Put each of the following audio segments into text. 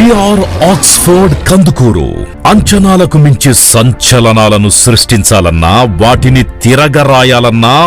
DR Oxford Kandukur. అంచనాలకు మించి సంచలనాలను సృష్టించాలన్నా వాటిని తిరగరాయాలన్నా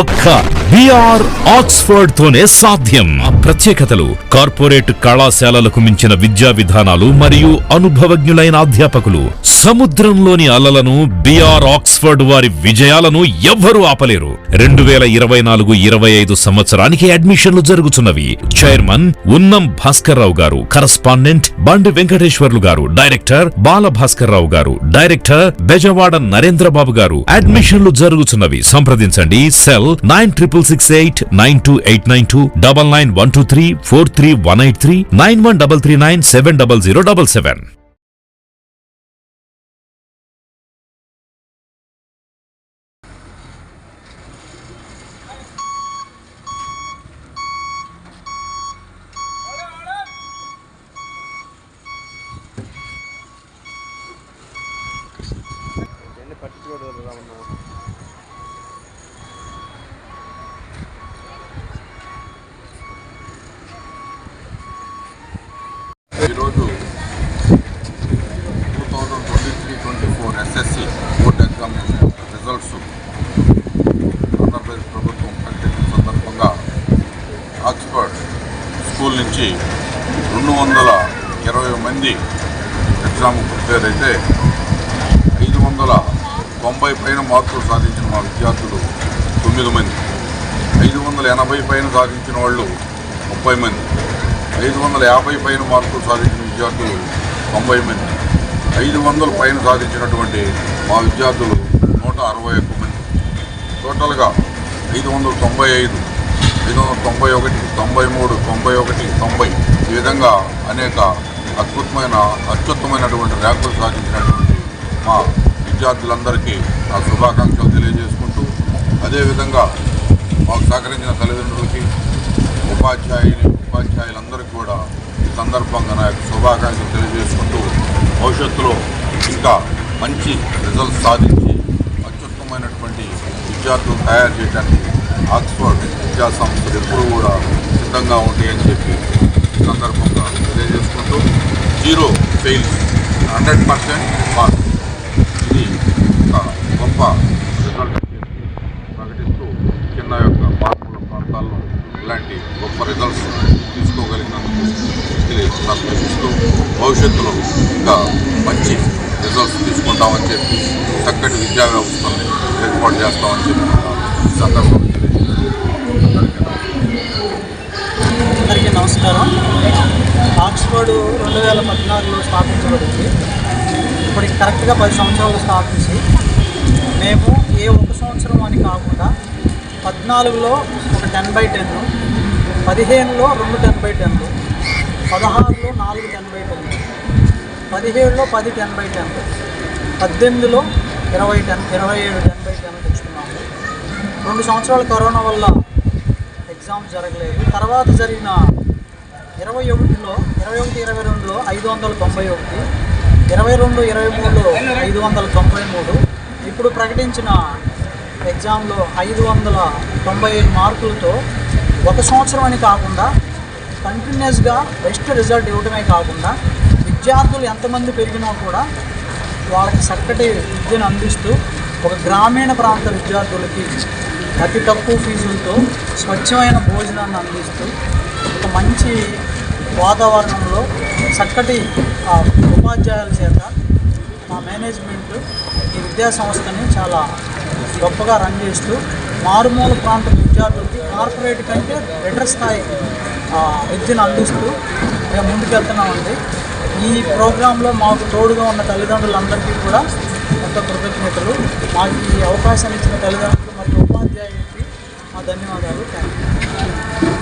ఒక్క బిఆర్ ఆక్స్ఫర్డ్ తోనే సాధ్యం. ప్రత్యేకతలు కార్పొరేట్ కళాశాలలకు మించిన విద్యా విధానాలు మరియు అనుభవజ్ఞులైన అధ్యాపకులు. సముద్రంలోని అలలను బిఆర్ ఆక్స్ఫర్డ్ వారి విజయాలను ఎవ్వరూ ఆపలేరు. రెండు వేల ఇరవై నాలుగు ఇరవై ఐదు సంవత్సరానికి అడ్మిషన్లు జరుగుతున్నవి. చైర్మన్ ఉన్నం భాస్కర్ రావు గారు కరస్పాండెంట్ బండి వెంకటేశ్వర్లు గారు డైరెక్టర్ బాలభాస్కర్ రావు గారు డైరెక్టర్ బెజవాడ నరేంద్రబాబు గారు. అడ్మిషన్లు జరుగుతున్నవి. సంప్రదించండి. Cell nine triple six eight nine two eight nine two double nine one two three four three one eight three nine one double three nine seven double zero double seven. పట్టించుకోవడం రామన్నా ఈరోజు two thousand twenty three twenty four SSC board examination results Andhra Pradesh ప్రభుత్వం ప్రకటించిన సందర్భంగా Oxford school నుంచి రెండు వందల ఇరవై మంది ఎగ్జామ్ ప్రిపేర్ అయితే ఐదు వందల తొంభై పైన మార్కులు సాధించిన మా విద్యార్థులు తొమ్మిది మంది. ఐదు వందల ఎనభై పైన సాధించిన వాళ్ళు ముప్పై మంది. ఐదు వందల యాభై పైన మార్కులు సాధించిన విద్యార్థులు తొంభై మంది. ఐదు వందల పైన సాధించినటువంటి మా విద్యార్థులు నూట అరవై ఒక్క మంది. టోటల్గా ఐదు వందల తొంభై ఐదు ఐదు వందల తొంభై ఒకటి తొంభై మూడు తొంభై ఒకటి తొంభై ఈ విధంగా అనేక అద్భుతమైన అత్యుత్తమైనటువంటి ర్యాంకులు సాధించినటువంటి మా విద్యార్థులందరికీ నా శుభాకాంక్షలు తెలియజేసుకుంటూ అదేవిధంగా మాకు సహకరించిన తల్లిదండ్రులకి ఉపాధ్యాయుని ఉపాధ్యాయులందరికీ కూడా ఈ సందర్భంగా నా యొక్క శుభాకాంక్షలు తెలియజేసుకుంటూ భవిష్యత్తులో ఇంకా మంచి రిజల్ట్స్ సాధించి అత్యుత్తమైనటువంటి విద్యార్థులు తయారు చేయడానికి ఆక్స్ఫర్డ్ విద్యా సంస్థలు ఎప్పుడూ కూడా సిద్ధంగా ఉంటాయని చెప్పి సందర్భంగా తెలియజేసుకుంటూ zero fails hundred percent mark గొప్ప రిజల్ట్ ప్రకటిస్తూ కింద యొక్క మార్పుల ప్రాంతాల్లో ఇలాంటి గొప్ప రిజల్ట్స్ తీసుకోగలిగినందుకు సంతోషిస్తూ భవిష్యత్తులో ఇంకా మంచి రిజల్ట్స్ తీసుకుంటామని చెప్పి చక్కటి విద్యా వ్యవస్థల్ని ఏర్పాటు చేస్తామని చెప్పి ఈ అందరికీ నమస్కారం. ఆక్స్ఫర్డ్ రెండు వేల పద్నాలుగులో స్థాపించబడింది. ఇప్పటికి కరెక్ట్గా పది సంవత్సరాలు స్థాపించి మేము ఏ ఒక సంవత్సరం అని కాకుండా పద్నాలుగులో ఒక టెన్ బై టెన్ పదిహేనులో రెండు టెన్ బై టెన్లు పదహారులో నాలుగు టెన్ బై టెన్ పదిహేడులో పది టెన్ బై టెన్ పద్దెనిమిదిలో ఇరవై టెన్ ఇరవై ఏడు టెన్ బై టెన్ తెచ్చుకున్నాము. రెండు సంవత్సరాలు కరోనా వల్ల ఎగ్జామ్ జరగలేదు. తర్వాత జరిగిన ఇరవై ఒకటిలో ఇరవై ఒకటి ఇరవై రెండులో ఐదు వందల తొంభై ఒకటి ఇరవై రెండు ఇరవై మూడులో ఐదు వందల తొంభై మూడు ఇప్పుడు ప్రకటించిన ఎగ్జామ్లో ఐదు వందల తొంభై ఐదు మార్కులతో ఒక సంవత్సరం అని కాకుండా కంటిన్యూస్గా బెస్ట్ రిజల్ట్ ఇవ్వడమే కాకుండా విద్యార్థులు ఎంతమంది పెరిగినా కూడా వాళ్ళకి చక్కటి విద్యను అందిస్తూ ఒక గ్రామీణ ప్రాంత విద్యార్థులకి అతి తక్కువ ఫీజులతో స్వచ్ఛమైన భోజనాన్ని అందిస్తూ ఒక మంచి వాతావరణంలో చక్కటి ఆ, ఉపాధ్యాయుల చేత మా మేనేజ్మెంట్ ఈ విద్యా సంస్థని చాలా గొప్పగా రన్ చేస్తూ మారుమూల ప్రాంత విద్యార్థులకి కార్పొరేట్ కంటే బెటర్ స్థాయి విద్యను అందిస్తూ మేము ముందుకెళ్తున్నామండి. ఈ ప్రోగ్రాంలో మాకు తోడుగా ఉన్న తల్లిదండ్రులందరికీ కూడా ఎంతో కృతజ్ఞతలు. మాకు ఈ అవకాశాన్ని ఇచ్చిన తల్లిదండ్రులు మరియు ఉపాధ్యాయులకి మా ధన్యవాదాలు. Thank you